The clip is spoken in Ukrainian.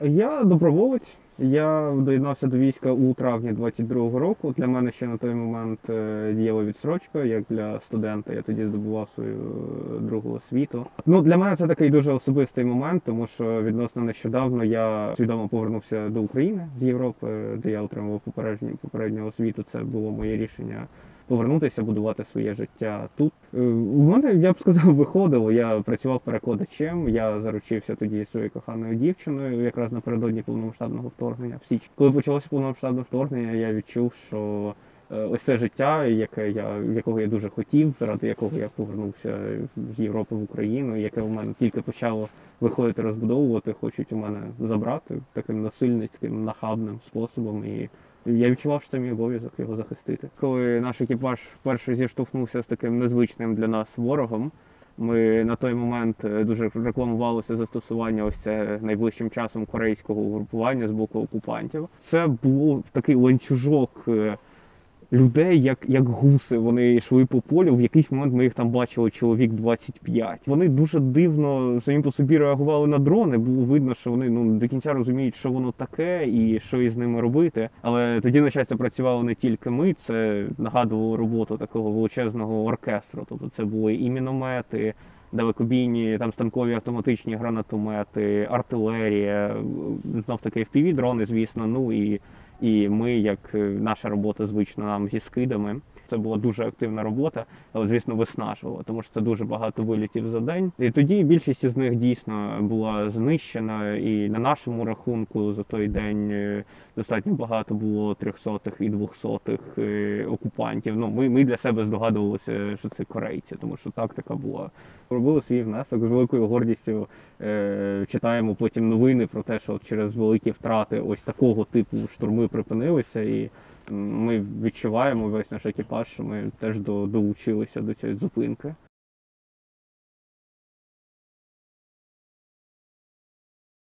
Я доброволець. Я доєднався до війська у травні 22-го року. Для мене ще на той момент е, діяла відсрочка, як для студента. Я тоді здобував свою е, другу освіту. Ну для мене це такий дуже особистий момент, тому що відносно нещодавно я свідомо повернувся до України з Європи, де я отримував попередню попередню освіту. Це було моє рішення повернутися, будувати своє життя тут. Е, У мене, я б сказав, виходило. Я працював перекладачем, я заручився тоді своєю коханою дівчиною, якраз напередодні повномасштабного вторгнення. В січні. Коли почалося повномасштабне вторгнення, я відчув, що е, ось це життя, яке я, якого я дуже хотів, заради якого я повернувся з Європи в Україну, яке у мене тільки почало виходити розбудовувати, хочуть у мене забрати таким насильницьким, нахабним способом. І я відчував, що це мій обов'язок його захистити. Коли наш екіпаж вперше зіштовхнувся з таким незвичним для нас ворогом, ми на той момент е, дуже рекламувалося застосування ось це найближчим часом корейського угрупування з боку окупантів. Це був такий ланцюжок е, людей, як, як гуси. Вони йшли по полю. В якийсь момент ми їх там бачили чоловік 25. Вони дуже дивно самі по собі реагували на дрони. Було видно, що вони ну до кінця розуміють, що воно таке і що із ними робити. Але тоді, на щастя, працювали не тільки ми. Це нагадувало роботу такого величезного оркестру. Тобто це були і міномети. Далекобійні там станкові автоматичні гранатомети, артилерія, знов таки fpv дрони, звісно. Ну і, і ми, як е, наша робота звична нам зі скидами. Це була дуже активна робота, але звісно виснажувала, тому що це дуже багато вилітів за день. І тоді більшість із них дійсно була знищена, і на нашому рахунку за той день е, достатньо багато було трьохсотих і двохсотих е, окупантів. Ну ми, ми для себе здогадувалися, що це корейці, тому що тактика була. Робили свій внесок з великою гордістю. Читаємо потім новини про те, що через великі втрати ось такого типу штурми припинилися, і ми відчуваємо весь наш екіпаж, що ми теж долучилися до цієї зупинки.